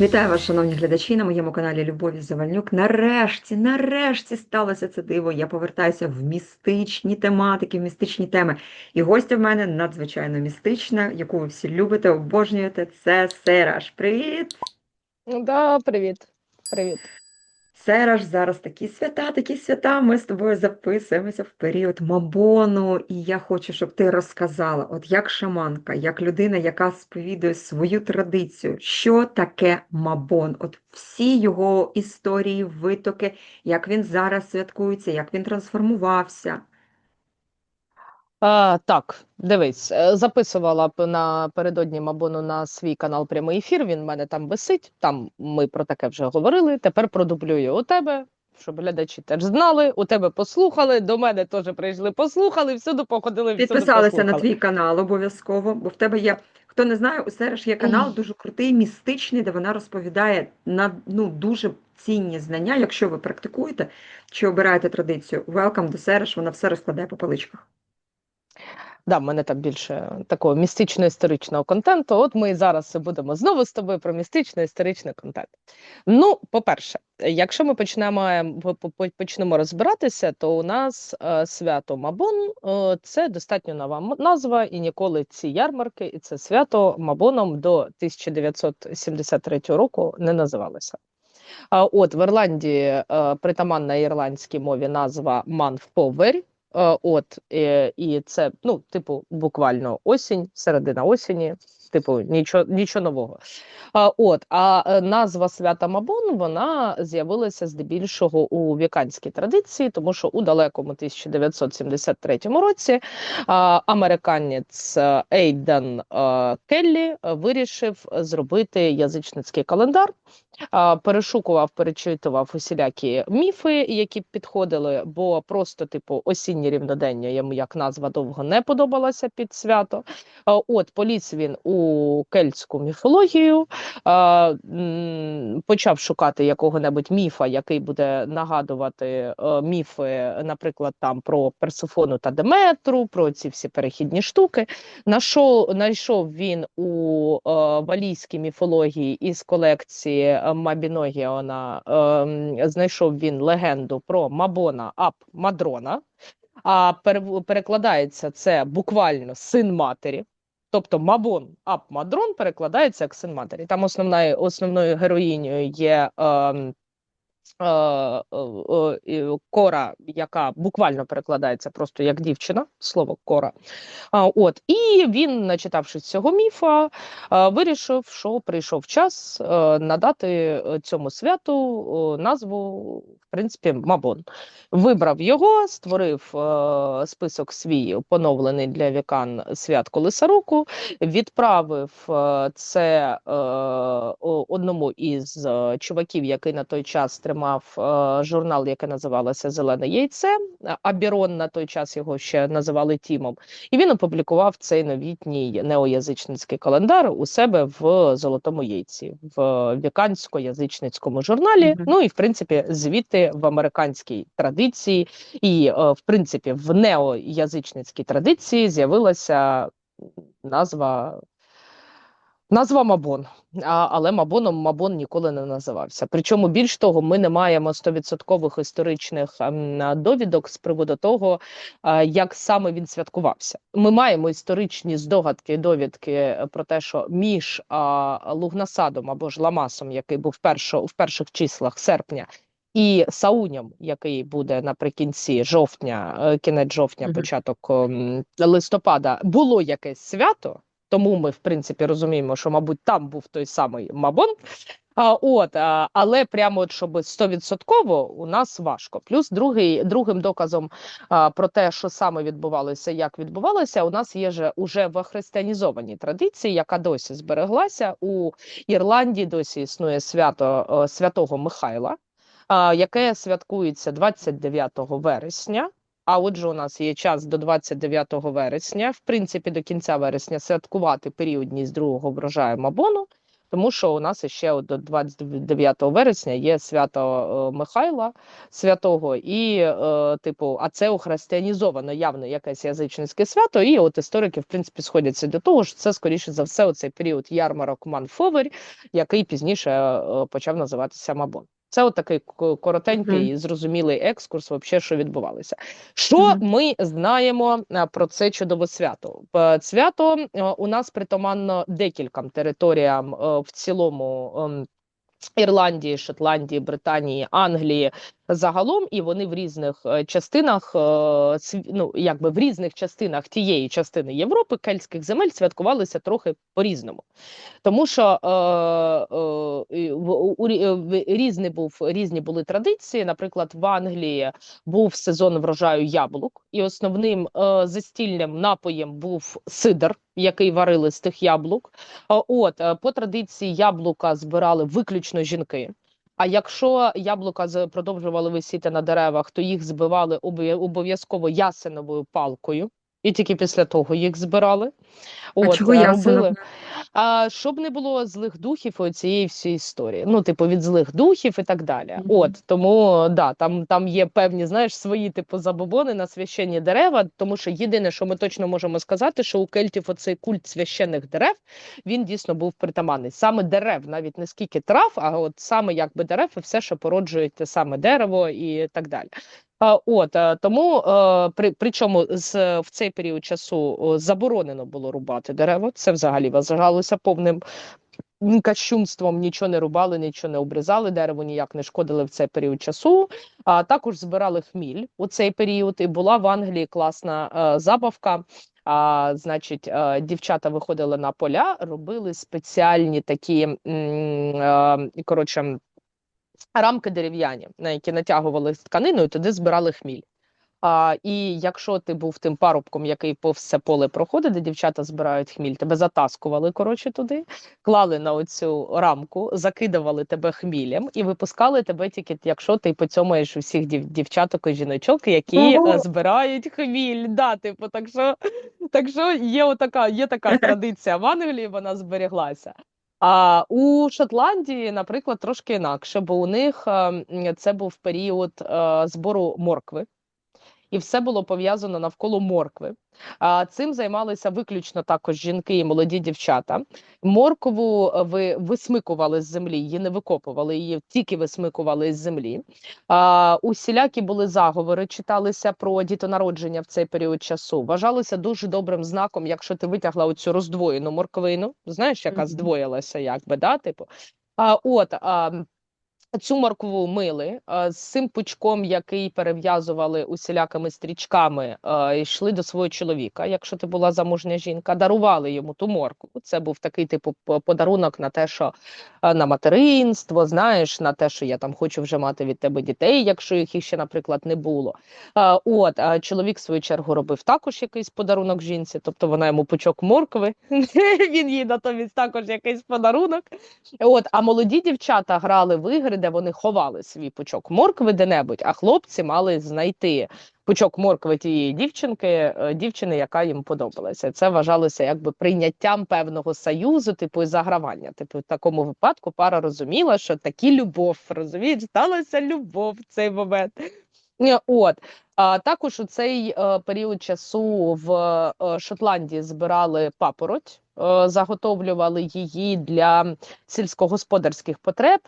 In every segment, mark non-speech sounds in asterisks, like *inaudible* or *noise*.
Вітаю вас, шановні глядачі, на моєму каналі Любові Завальнюк. Нарешті, нарешті сталося це диво. Я повертаюся в містичні тематики, в містичні теми. І гостя в мене надзвичайно містична, яку ви всі любите, обожнюєте. Це Сераж. Привіт! Ну да, привіт. Привіт. Сераж, зараз такі свята, такі свята. Ми з тобою записуємося в період Мабону, і я хочу, щоб ти розказала, от як шаманка, як людина, яка сповідує свою традицію, що таке Мабон? От всі його історії, витоки, як він зараз святкується, як він трансформувався. А, так, дивись, е, записувала б напередодні Мабону на свій канал прямий ефір. Він в мене там висить. Там ми про таке вже говорили. Тепер продублюю у тебе, щоб глядачі теж знали. У тебе послухали. До мене теж прийшли, послухали, всюди походили, всюди Підписалися на твій канал обов'язково, бо в тебе є. Хто не знає, у Сереж є канал дуже крутий, містичний, де вона розповідає на ну дуже цінні знання. Якщо ви практикуєте чи обираєте традицію, welcome до Сереж, вона все розкладає по поличках. Да, в мене там більше такого містично-історичного контенту. От ми зараз будемо знову з тобою про містично-історичний контент. Ну, по-перше, якщо ми почнемо, по- по- почнемо розбиратися, то у нас е, свято Мабон е, це достатньо нова назва, і ніколи ці ярмарки і це свято Мабоном до 1973 року не називалося. От в Ірландії е, притаманна ірландській мові назва Манфповер. Е, От е, і це ну, типу, буквально осінь, середина осені, типу, нічого, нічого нового. От, а е, назва свята Мабон вона з'явилася здебільшого у віканській традиції, тому що у далекому 1973 році американець Ейден Келлі вирішив зробити язичницький календар. Перешукував, перечитував усілякі міфи, які підходили, бо просто, типу, осіннє рівнодення йому як назва довго не подобалася під свято. От поліз він у кельтську міфологію, почав шукати якого-небудь міфа, який буде нагадувати е, міфи, наприклад, там про Персифону та Деметру, про ці всі перехідні штуки. Нашов, знайшов він у е, валійській міфології із колекції е, Мабіногіона, е, знайшов він легенду про Мабона ап Мадрона. А перекладається це буквально син матері. Тобто Мабон ап Мадрон перекладається як син матері. Там основною, основною героїнею є ем, е, е, е, е, Кора, яка буквально перекладається просто як дівчина, слово Кора. От, і він, начитавшись цього міфа, е, вирішив, що прийшов час е, надати е, цьому святу е, назву, в принципі, Мабон. Вибрав його, створив е, список свій поновлений для вікан свят Колеса року, відправив е, це е, одному із е, чуваків, який на той час тримав е, журнал, який називалося Зелене яйце. А Бірон на той час його ще називали Тімом. І він опублікував цей новітній неоязичницький календар у себе в Золотому яйці, в вікансько-язичницькому журналі. Мгм. Ну і в принципі, звідти в американській традиції, і е, в принципі в неоязичницькій традиції з'явилася назва. Назва Мабон, а, але Мабоном Мабон ніколи не називався. Причому більш того, ми не маємо стовідсоткових історичних ем, а, довідок з приводу того, а, як саме він святкувався. Ми маємо історичні здогадки, довідки е, про те, що між а, Лугнасадом або ж Ламасом, який був першо, в перших числах серпня, і Сауням, який буде наприкінці жовтня, е, кінець жовтня, початок ем, листопада, було якесь свято. Тому ми, в принципі, розуміємо, що, мабуть, там був той самий Мабон. А, от, але прямо от, щоб стовідсотково у нас важко. Плюс другий, другим доказом а, про те, що саме відбувалося, як відбувалося, у нас є же уже в християнізованій традиції, яка досі збереглася у Ірландії. Досі існує свято е, святого Михайла, а, яке святкується 29 вересня. А отже, у нас є час до 29 вересня, в принципі, до кінця вересня святкувати періодність другого врожаю Мабону. Тому що у нас ще от до 29 вересня є свято е, Михайла Святого, і, е, типу, а це ухристиянізовано явно якесь язичницьке свято. І от історики, в принципі, сходяться до того, що це, скоріше за все, оцей період ярмарок Манфовер, який пізніше е, почав називатися Мабон. Це от коротенький і зрозумілий екскурс, вообще, що відбувалося. Що ми знаємо е, про це чудове свято? Свято е, у нас притаманно декільком територіям е, в цілому. ем, Ірландії, Шотландії, Британії, Англії загалом, і вони в різних е, частинах, е, ну якби в різних частинах тієї частини Європи, кельтських земель святкувалися трохи по-різному. Тому що е, е, в, е, різні був різні були традиції. Наприклад, в Англії був сезон врожаю яблук, і основним е, застільним напоєм був сидр, який варили з тих яблук. От по традиції яблука збирали виключно жінки. А якщо яблука продовжували висіти на деревах, то їх збивали обов'я- обов'язково ясеновою палкою, і тільки після того їх збирали. А От, чого е, робили. А щоб не було злих духів у цієї всієї історії. Ну, типу, від злих духів і так далі. Мгм. От тому да, там, там є певні, знаєш, свої типу забобони на священні дерева. Тому що єдине, що ми точно можемо сказати, що у кельтів оцей культ священних дерев він дійсно був притаманний. Саме дерев, навіть не скільки трав, а от саме якби дерев і все, що породжує те саме дерево і так далі. А, От е, тому е, при причому з в цей період часу заборонено було рубати дерева. Це взагалі вважалося повним кощунством. Нічого не рубали, нічого не обрізали, дерево ніяк не шкодили в цей період часу. А також збирали хміль у цей період. І була в Англії класна е, забавка. А, значить, е, дівчата виходили на поля, робили спеціальні такі е, коротше рамки дерев'яні, на які натягували тканину, і туди збирали хміль. А, і якщо ти був тим парубком, який повз це поле проходить, де дівчата збирають хміль, тебе затаскували коротше туди, клали на оцю рамку, закидували тебе хмілем і випускали тебе тільки, якщо ти поцьомаєш усіх дів, дівчаток і жіночок, які Ого! е, збирають хміль. Да, типу, так що, так що є отака, є така *laughs* традиція в Англії, вона зберіглася. А у Шотландії, наприклад, трошки інакше, бо у них е, це був період е, збору моркви, і все було пов'язано навколо моркви. А цим займалися виключно також жінки і молоді дівчата. Моркву е, ви висмикували з землі, її не викопували, її тільки висмикували з землі. А, усілякі були заговори, читалися про дітонародження в цей період часу. Вважалося дуже добрим знаком, якщо ти витягла оцю роздвоєну морквину, знаєш, яка здвоїлася, якби да, типу. А, от а, Цю моркву мили з цим пучком, який перев'язували усілякими стрічками, йшли до свого чоловіка. Якщо ти була замужня жінка, дарували йому ту моркву. Це був такий типу подарунок на те, що на материнство, знаєш, на те, що я там хочу вже мати від тебе дітей, якщо їх ще, наприклад, не було. От а чоловік в свою чергу робив також якийсь подарунок жінці, тобто вона йому пучок моркви, *laughs* він їй натомість також якийсь подарунок. От, а молоді дівчата грали в ігри, де вони ховали свій пучок моркви де-небудь, а хлопці мали знайти пучок моркви тієї дівчинки, е, дівчини, яка їм подобалася. Це вважалося якби прийняттям певного союзу, типу і загравання. Типу, в такому випадку пара розуміла, що такі любов, розумієш, сталася любов в цей момент. Е, От а також у цей е, період часу в е, Шотландії збирали папороть, е, заготовлювали її для сільськогосподарських потреб.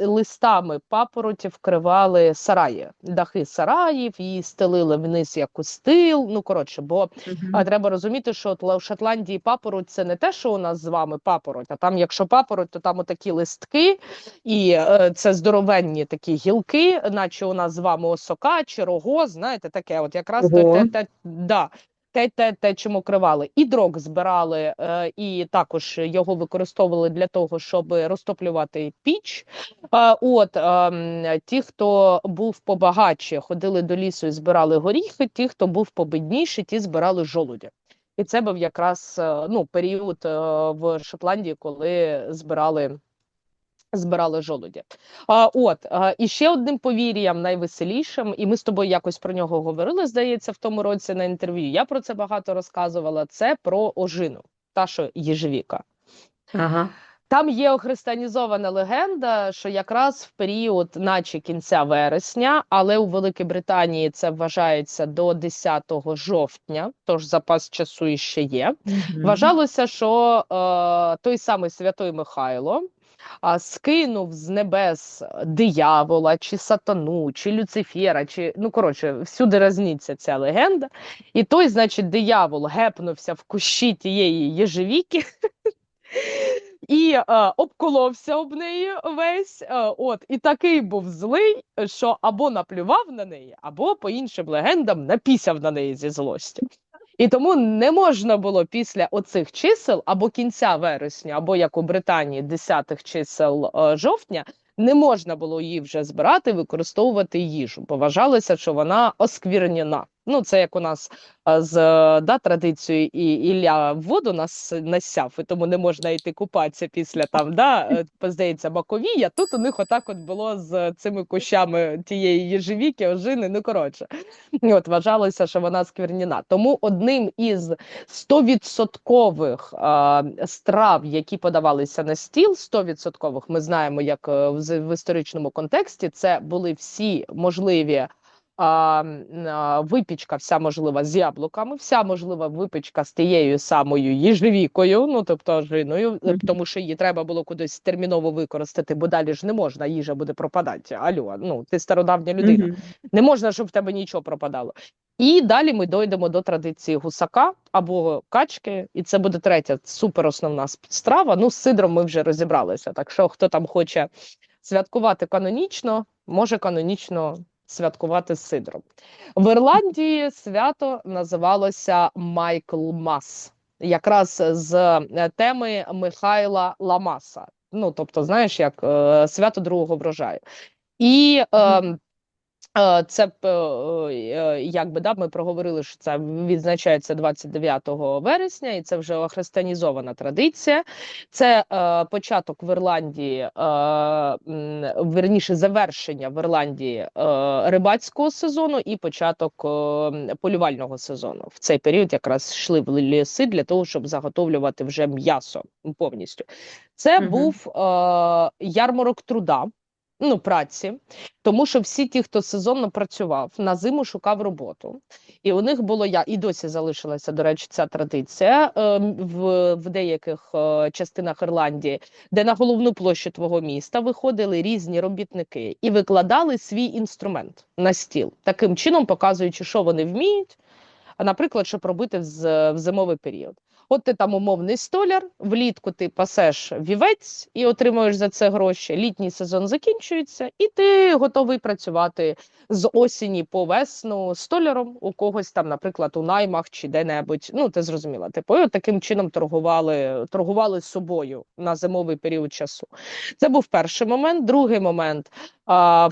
Листами папороті вкривали сараї, дахи сараїв, її стелили вниз як у стил. Ну коротше, бо а треба розуміти, що в Шотландії папороть це не те, що у нас з вами папороть, а там, якщо папороть, то там отакі листки, і це здоровенні такі гілки, наче у нас з вами осока чи рого, знаєте, таке, от якраз те, те, те, да. Те, те, те, чому кривали, і дрог збирали, е, і також його використовували для того, щоб розтоплювати піч. Е, от ем, ті, хто був побагатше, ходили до лісу і збирали горіхи. Ті, хто був побідніше, ті збирали жолудя. І це був якраз е, ну, період е, в Шотландії, коли збирали. Збирали жолуді. А, от а, і ще одним повір'ям найвеселішим, і ми з тобою якось про нього говорили, здається, в тому році на інтерв'ю. Я про це багато розказувала. Це про ожину, та що єжевіка. Ага. Там є охристанізована легенда, що якраз в період, наче кінця вересня, але у Великій Британії це вважається до 10 жовтня, тож запас часу іще є. Мгм. Вважалося, що е, той самий Святой Михайло а, скинув з небес диявола, чи сатану, чи Люцифера, чи ну коротше, всюди різниця ця легенда. І той, значить, диявол гепнувся в кущі тієї єжевіки. *laughs* І е, обколовся об неї весь. Е, от, і такий був злий, що або наплював на неї, або, по іншим легендам, напісяв на неї зі злості. І тому не можна було після оцих чисел або кінця вересня, або як у Британії, десятих чисел е, жовтня, не можна було її вже збирати, використовувати їжу, бо вважалося, що вона осквірнена. Ну, це як у нас з е, да, традицією і Ілля воду нас насяв, і тому не можна йти купатися після там, да, е, здається, Маковія. Тут у них отак от було з цими кущами тієї єжевіки, ожини, ну коротше. От вважалося, що вона скверніна. Тому одним із стовідсоткових е, страв, які подавалися на стіл, стовідсоткових, ми знаємо, як е, в історичному контексті, це були всі можливі. А, випічка вся можлива з яблуками, вся можлива випічка з тією самою їжевікою, ну тобто ожиною, е, тому що її треба було кудись терміново використати, бо далі ж не можна, їжа буде пропадати. Алло, ну ти стародавня людина. Не можна, щоб в тебе нічого пропадало. І далі ми дійдемо до традиції гусака або качки, і це буде третя супер основна сп- страва. Ну, з сидром ми вже розібралися. Так що, хто там хоче святкувати канонічно, може канонічно святкувати з сидром. В Ірландії свято називалося Майкл Мас, якраз з е, теми Михайла Ламаса. Ну, тобто, знаєш, як е, свято другого врожаю. І Е, Це б, е, е, якби да, ми проговорили, що це відзначається 29 вересня, і це вже християнізована традиція. Це е, початок в Ірландії, е, верніше завершення в Ірландії е, рибацького сезону і початок е, полювального сезону. В цей період якраз йшли в ліси для того, щоб заготовлювати вже м'ясо повністю. Це Мгм. був е, ярмарок труда. Ну, праці, тому що всі ті, хто сезонно працював, на зиму шукав роботу. І у них було я і досі залишилася, до речі, ця традиція е, в, в деяких е, частинах Ірландії, де на головну площу твого міста виходили різні робітники і викладали свій інструмент на стіл, таким чином показуючи, що вони вміють, а, наприклад, щоб робити в зимовий період. От ти там умовний столяр, влітку ти пасеш вівець і отримуєш за це гроші. Літній сезон закінчується, і ти готовий працювати з осені по весну столяром у когось там, наприклад, у наймах чи де-небудь. Ну, ти зрозуміла. Типу, от таким чином торгували, торгували собою на зимовий період часу. Це був перший момент. Другий момент. А,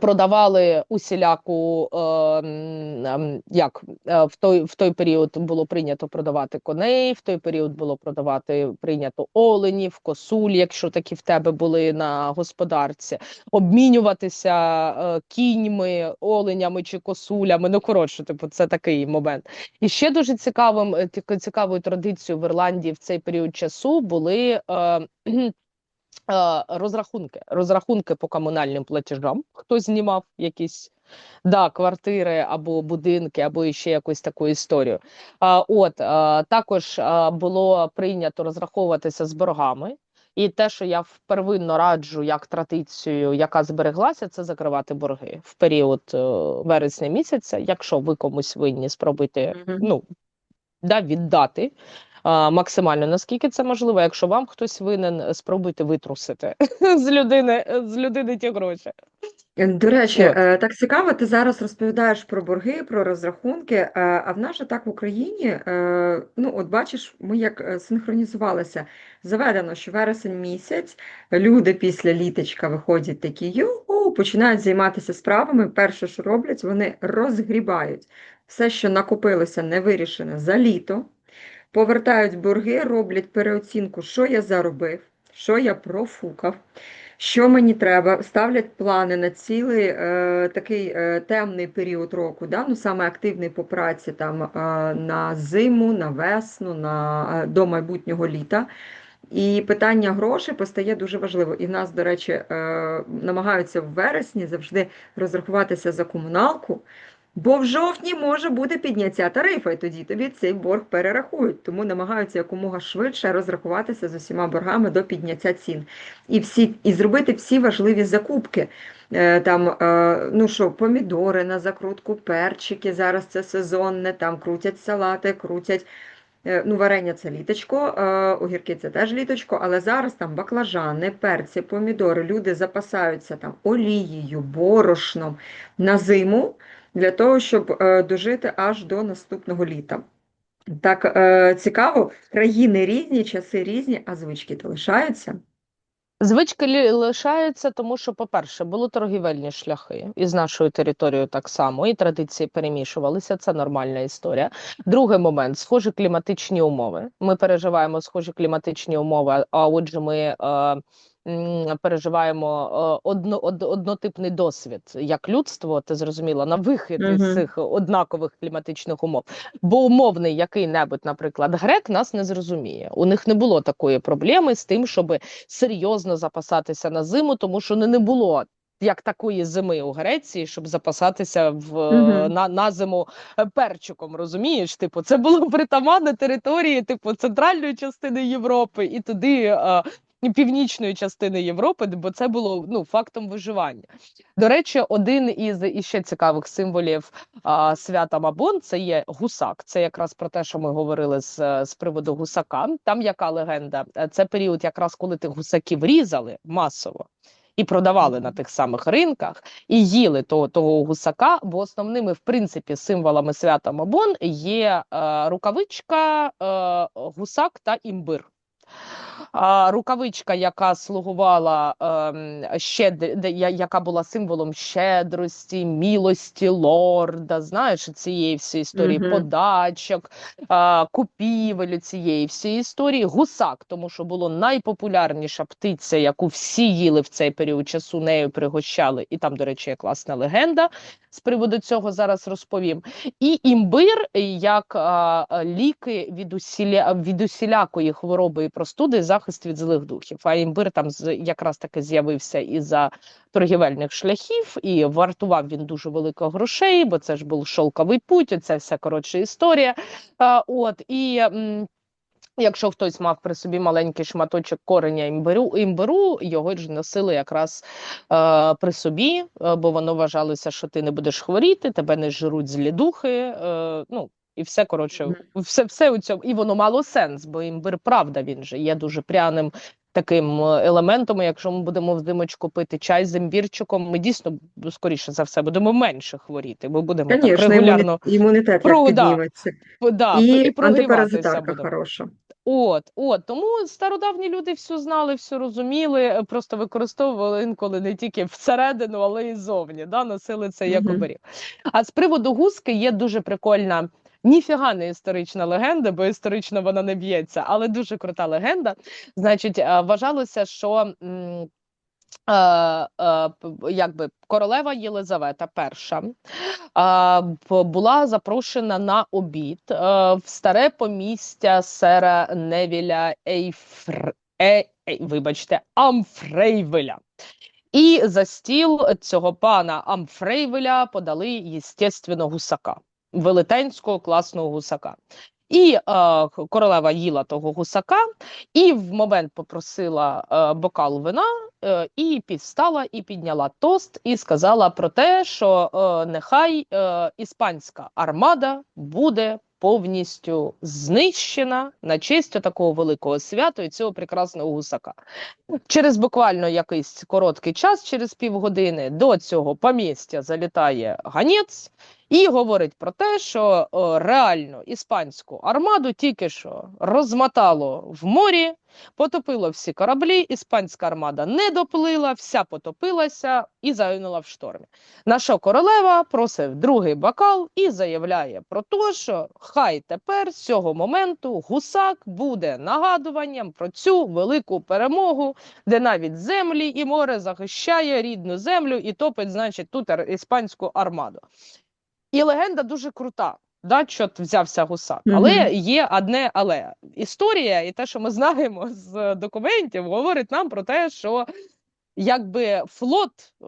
Продавали усіляку е, ем, як е, в той в той період було прийнято продавати коней, в той період було продавати прийнято оленів, косуль, якщо такі в тебе були на господарці, обмінюватися е, кіньми, оленями чи косулями. Ну коротше, типу, це такий момент. І ще дуже цікавим е, цікавою традицією в Ірландії в цей період часу були. Е, розрахунки, розрахунки по комунальним платежам. Хто знімав якісь да, квартири або будинки, або ще якусь таку історію. А, от а, також а, було прийнято розраховуватися з боргами. І те, що я впервинно раджу як традицію, яка збереглася, це закривати борги в період е, вересня місяця. Якщо ви комусь винні, спробуйте Мгм. ну, да, віддати максимально, наскільки це можливо. Якщо вам хтось винен, спробуйте витрусити *laughs* з людини, з людини ті гроші. Е, До речі, е, так цікаво, ти зараз розповідаєш про борги, про розрахунки, е, а в нас же так в Україні, е, ну от бачиш, ми як е, синхронізувалися. Заведено, що вересень місяць, люди після літочка виходять такі, юху, починають займатися справами. Перше, що роблять, вони розгрібають все, що накопилося невирішене за літо, повертають борги, роблять переоцінку, що я заробив, що я профукав. Що мені треба? Ставлять плани на цілий е, такий е, темний період року, да? ну, саме активний по праці там, е, на зиму, на весну, на, е, до майбутнього літа. І питання грошей постає дуже важливо. І в нас, до речі, е, намагаються в вересні завжди розрахуватися за комуналку, бо в жовтні може бути підняття тарифу, і тоді тобі цей борг перерахують. Тому намагаються якомога швидше розрахуватися з усіма боргами до підняття цін. І, всі, і зробити всі важливі закупки. Е, Там, е, ну що, помідори на закрутку, перчики, зараз це сезонне, там крутять салати, крутять. Е, Ну, варення це літочко, огірки це теж літочко, але зараз там баклажани, перці, помідори. Люди запасаються там олією, борошном на зиму для того, щоб е, дожити аж до наступного літа. Так е, цікаво, країни різні, часи різні, а звички то лишаються. Звички лишаються, тому що, по-перше, були торгівельні шляхи, і з нашою територією так само, і традиції перемішувалися. Це нормальна історія. Другий момент схожі кліматичні умови. Ми переживаємо схожі кліматичні умови, а отже, ми е, переживаємо е, одно, од, однотипний досвід як людство. Ти зрозуміла на вихід із цих однакових кліматичних умов. Бо умовний який-небудь, наприклад, грек нас не зрозуміє. У них не було такої проблеми з тим, щоб серйозно запасатися на зиму, тому що не, було. Як такої зими у Греції, щоб запасатися в е, Мгм. на, на зиму е, перчиком, розумієш? Типу, це було *laughs* притаманне території, типу, центральної частини Європи і туди е, і північної частини Європи, бо це було ну фактом виживання. До речі, один із іще цікавих символів а, свята Мабон це є гусак. Це якраз про те, що ми говорили з, з приводу гусака. Там яка легенда? Це період, якраз коли тих гусаків різали масово. І продавали на тих самих ринках, і їли того, того гусака. Бо основними, в принципі, символами свята Мабон є е, рукавичка, е, гусак та імбир. Рукавичка, яка слугувала ем, щед... де- я- яка була символом щедрості, мілості лорда, знаєш, цієї всієї історії Мгм. подачок, купівель цієї всієї історії. Гусак, тому що було найпопулярніша птиця, яку всі їли в цей період часу, нею пригощали. І там, до речі, є класна легенда з приводу цього зараз розповім. І імбир як ліки від усіля від усілякої хвороби і простуди, захист від злих духів. А імбир там якраз таки з'явився із-за торгівельних шляхів, і вартував він дуже великих грошей, бо це ж був шовковий путь. Це вся коротша історія. От і. Якщо хтось мав при собі маленький шматочок кореня імбиру, імбиру його ж носили якраз е, при собі, бо воно вважалося, що ти не будеш хворіти, тебе не жируть злі духи. Е, ну і все коротше, все, все у цьому. І воно мало сенс, бо імбир, правда, він же є дуже пряним. Таким е, елементом, якщо ми будемо взимочку пити чай з імбірчиком, ми дійсно скоріше за все будемо менше хворіти, бо будемо так регулярно імунітет Про- да. да, І і прогріватися будемо. хороша. От, от тому стародавні люди все знали, все розуміли, е, просто використовували інколи не тільки всередину, але й зовні. Да, носили це як оберіг. А з приводу гуски є дуже прикольна. Ніфіга не історична легенда, бо історично вона не б'ється, але дуже крута легенда. Значить, е, вважалося, що е, е, якби королева Єлизавета І була запрошена на обід в старе помістя сера Невіля Ейфр... Е... Вибачте, Амфрейвеля. І за стіл цього пана Амфрейвеля подали, єстественно, гусака, велетенського класного гусака. І е, королева їла того гусака, і в момент попросила е, бокал вина, е, і підстала, і підняла тост, і сказала про те, що е, нехай е, іспанська армада буде повністю знищена на честь такого великого свята і цього прекрасного гусака. Через буквально якийсь короткий час, через півгодини, до цього помістя залітає ганець і говорить про те, що реально іспанську армаду тільки що розмотало в морі, потопило всі кораблі, іспанська армада не доплила, вся потопилася і загинула в штормі. На що королева просив другий бокал і заявляє про те, що хай тепер з цього моменту гусак буде нагадуванням про цю велику перемогу, де навіть землі і море захищає рідну землю і топить, значить, тут іспанську армаду. І легенда дуже крута. Да, що взявся гусак, але Мгм. є одне але. Історія і те, що ми знаємо з документів, говорить нам про те, що якби флот е,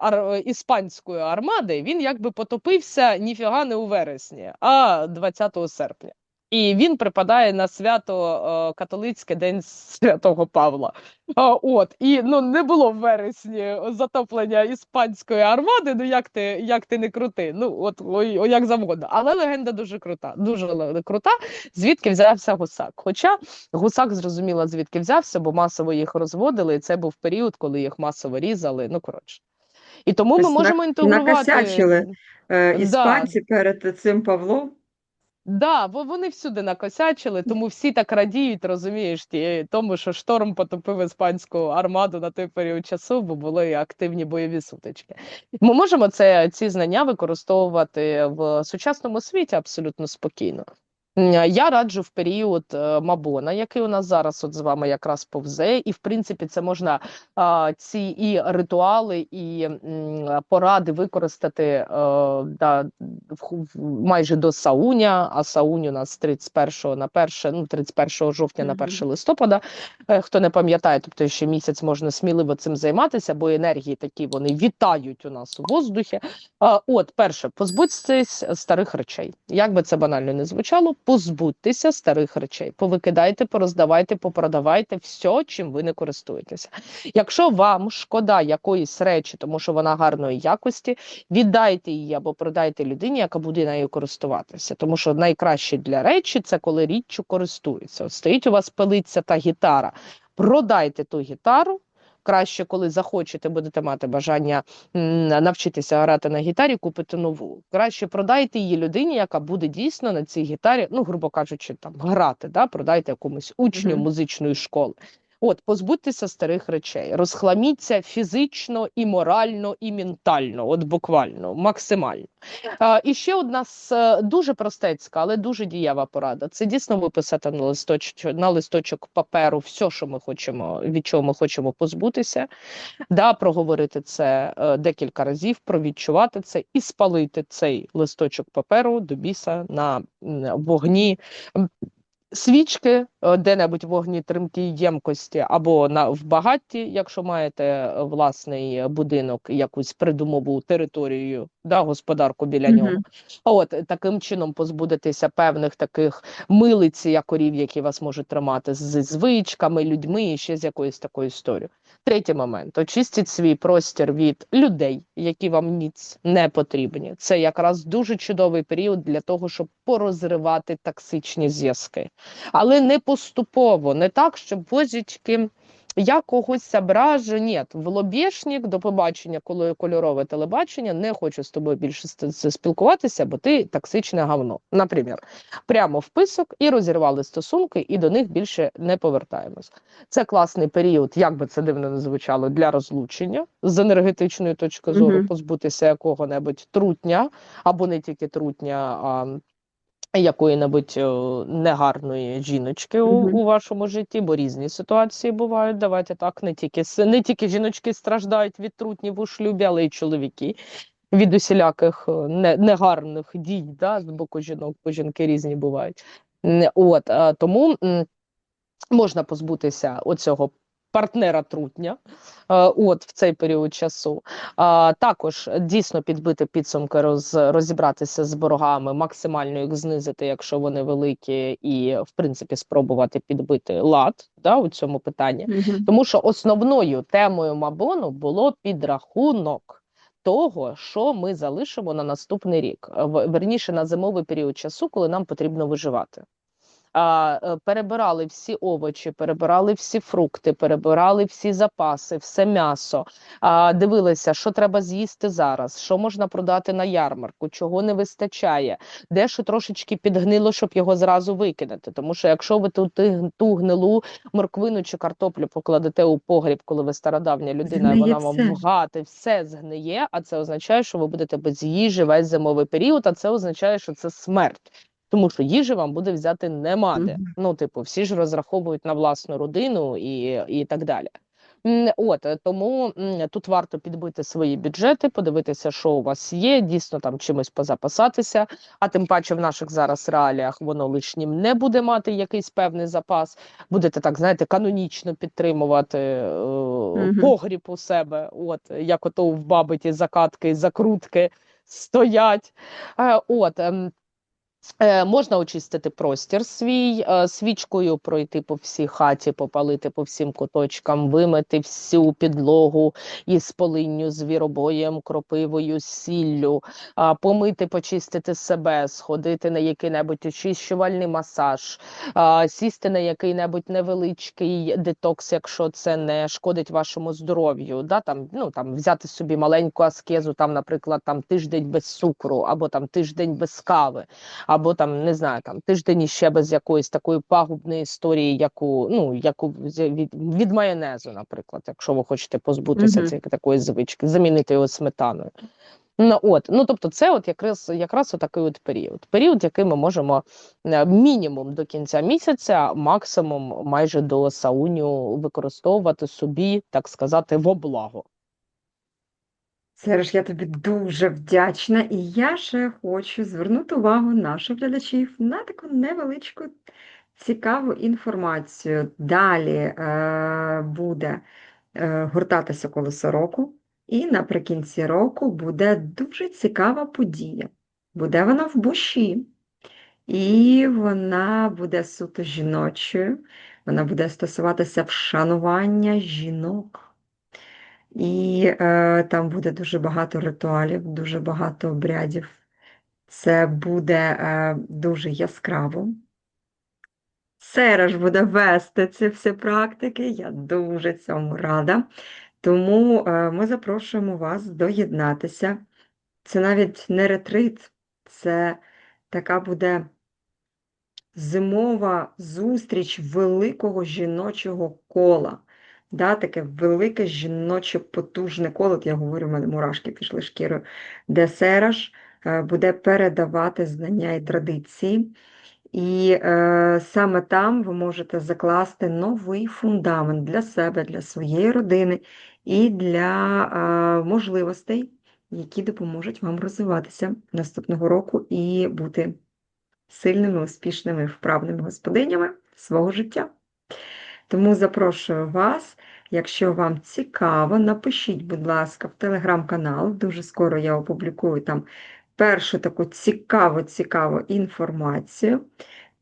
ар, іспанської армади він якби потопився ніфіга не у вересні, а 20 серпня. І він припадає на свято е, католицьке День Святого Павла. А, от і ну не було в вересні затоплення іспанської армади. Ну як ти як ти не крути? Ну от ой, ой, як завгодно. Але легенда дуже крута, дуже крута. Звідки взявся гусак? Хоча гусак зрозуміло, звідки взявся, бо масово їх розводили, і це був період, коли їх масово різали. Ну коротше. І тому ми Тобто на- можемо інтегрувати. накосячили. Е, Да. Іспанці перед цим Павлом. Да, бо вони всюди накосячили, тому всі так радіють, розумієш, ті, тому що шторм потопив іспанську армаду на той період часу, бо були активні бойові сутички. Ми можемо це, ці знання використовувати в сучасному світі абсолютно спокійно. Я раджу в період е, Мабона, який у нас зараз от з вами якраз повзе, і в принципі це можна ці і ритуали, і поради використати е, да, майже до Сауня, а Саунь у нас з 31 на 1, ну, 31 жовтня на Мгм. 1 листопада. Е, Хто не пам'ятає, тобто ще місяць можна сміливо цим займатися, бо енергії такі вони вітають у нас у воздухі. От, перше, позбудьтесь старих речей. Як би це банально не звучало, позбудьтеся старих речей. Повикидайте, пороздавайте, попродавайте все, чим ви не користуєтеся. Якщо вам шкода якоїсь речі, тому що вона гарної якості, віддайте її або продайте людині, яка буде нею користуватися. Тому що найкраще для речі це коли річчю користується. От стоїть у вас пилиться та гітара. Продайте ту гітару. Краще, коли захочете, будете мати бажання навчитися грати на гітарі, купити нову. Краще продайте її людині, яка буде дійсно на цій гітарі, ну, грубо кажучи, там грати, да? продайте якомусь учню Мгм. музичної школи. От, позбудьтеся старих речей, розхламіться фізично і морально, і ментально, от буквально, максимально. А, і ще одна з е, дуже простецька, але дуже дієва порада. Це дійсно виписати на листочок, на листочок паперу все, що ми хочемо, від чого ми хочемо позбутися, да, проговорити це е, декілька разів, провідчувати це і спалити цей листочок паперу до біса на вогні. Свічки е, де-небудь вогні тримкій ємкості або на в багатті, якщо маєте е, власний е, будинок, якусь придумову територію, да, господарку біля нього. Мгм. А От таким чином позбудетеся певних таких милиць, якорів, які вас можуть тримати з звичками, людьми і ще з якоюсь такою історією. Третій момент: очистіть свій простір від людей, які вам ніц не потрібні. Це якраз дуже чудовий період для того, щоб порозривати токсичні зв'язки, але не поступово, не так, щоб возічки. Я когось ображу, ні, в лобєшник, до побачення, коли кольорове телебачення, не хочу з тобою більше спілкуватися, бо ти токсичне говно. Наприклад, прямо в писок і розірвали стосунки, і до них більше не повертаємось. Це класний період, як би це дивно не звучало, для розлучення з енергетичної точки зору, Мгм. позбутися якого-небудь трутня, або не тільки трутня, а якої-небудь е, негарної жіночки у, у вашому житті, бо різні ситуації бувають. Давайте так, не тільки не тільки жіночки страждають від трутнів у шлюбі, але й чоловіки. Від усіляких е, не, негарних дій да, з боку жінок, бо жінки різні бувають. От, тому можна позбутися оцього партнера трутня е, от в цей період часу. А, також дійсно підбити підсумки, роз, розібратися з боргами, максимально їх знизити, якщо вони великі, і в принципі спробувати підбити лад да, у цьому питанні. Мгм. Тому що основною темою Мабону було підрахунок того, що ми залишимо на наступний рік, е, верніше на зимовий період часу, коли нам потрібно виживати. А, е, перебирали всі овочі, перебирали всі фрукти, перебирали всі запаси, все м'ясо. А, дивилися, що треба з'їсти зараз, що можна продати на ярмарку, чого не вистачає, де що трошечки підгнило, щоб його зразу викинути. Тому що якщо ви ту, ту гнилу морквину чи картоплю покладете у погріб, коли ви стародавня людина, і вона вам Згниє все згниє, а це означає, що ви будете без їжі весь зимовий період, а це означає, що це смерть. Тому що їжі вам буде взяти нема де. Мгм. Ну, типу, всі ж розраховують на власну родину і, і так далі. От е, тому тут варто підбити свої бюджети, подивитися, що у вас є, дійсно там чимось позапасатися. А тим паче в наших зараз реаліях воно лишнім не буде мати якийсь певний запас. Будете так, знаєте, канонічно підтримувати е, погріб у себе. От як ото в бабиті закатки, закрутки стоять. Е, От. Е, можна очистити простір свій, е, свічкою пройти по всій хаті, попалити по всім куточкам, вимити всю підлогу із полинню, звіробоєм, кропивою, сіллю, помити, почистити себе, сходити на який-небудь очищувальний масаж, сісти на який-небудь невеличкий детокс, якщо це не шкодить вашому здоров'ю. Да? Там, ну, там, взяти собі маленьку аскезу, там, наприклад, там, тиждень без цукру або там, тиждень без кави або там не знаю, там тиждень іще без якоїсь такої пагубної історії, яку ну яку від, від майонезу, наприклад, якщо ви хочете позбутися Мгм. цієї такої звички, замінити його сметаною. Ну от, ну тобто, це от якраз якраз отакий от період. Період, який ми можемо е, мінімум до кінця місяця, максимум майже до сауню використовувати собі, так сказати, во благо. Сереж, я тобі дуже вдячна, і я ще хочу звернути увагу наших глядачів на таку невеличку цікаву інформацію. Далі е, буде е, гуртатися колесо року, і наприкінці року буде дуже цікава подія. Буде вона в Буші, і вона буде суто жіночою, вона буде стосуватися вшанування жінок. І е, там буде дуже багато ритуалів, дуже багато обрядів. Це буде е, дуже яскраво. Сереж буде вести ці всі практики, я дуже цьому рада. Тому е, ми запрошуємо вас доєднатися. Це навіть не ретрит, це така буде зимова зустріч великого жіночого кола. Да, таке велике жіноче потужне коло, я говорю, в мене мурашки пішли шкірою, де Сераж е, буде передавати знання і традиції. І е, саме там ви можете закласти новий фундамент для себе, для своєї родини і для е, можливостей, які допоможуть вам розвиватися наступного року і бути сильними, успішними, вправними господинями свого життя. Тому запрошую вас, якщо вам цікаво, напишіть, будь ласка, в телеграм-канал. Дуже скоро я опублікую там першу таку цікаву, цікаву інформацію.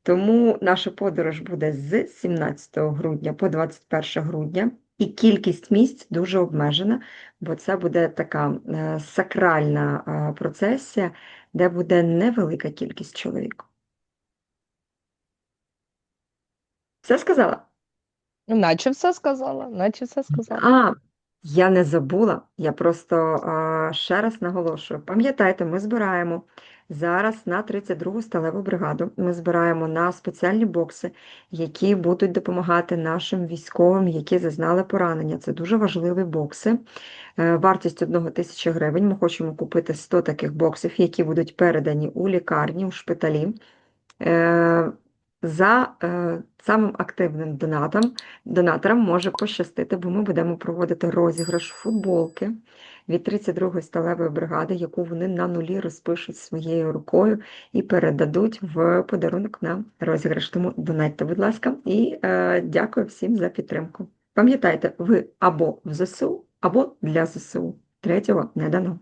Тому наша подорож буде з 17 грудня по 21 грудня, і кількість місць дуже обмежена, бо це буде така е, сакральна е, процесія, де буде невелика кількість чоловік. Все сказала? Наче все сказала, наче все сказала. А, я не забула, я просто а, ще раз наголошую. Пам'ятайте, ми збираємо зараз на 32-гу сталеву бригаду. Ми збираємо на спеціальні бокси, які будуть допомагати нашим військовим, які зазнали поранення. Це дуже важливі бокси. Е, Вартість 1 тисячі гривень. Ми хочемо купити 100 таких боксів, які будуть передані у лікарні, у шпиталі. Е, За е, самим активним донатом, донаторам може пощастити, бо ми будемо проводити розіграш футболки від 32-ї сталевої бригади, яку вони на нулі розпишуть своєю рукою і передадуть в подарунок на розіграш. Тому донатьте, будь ласка, і е, дякую всім за підтримку. Пам'ятайте, ви або в ЗСУ, або для ЗСУ. Третього не дано.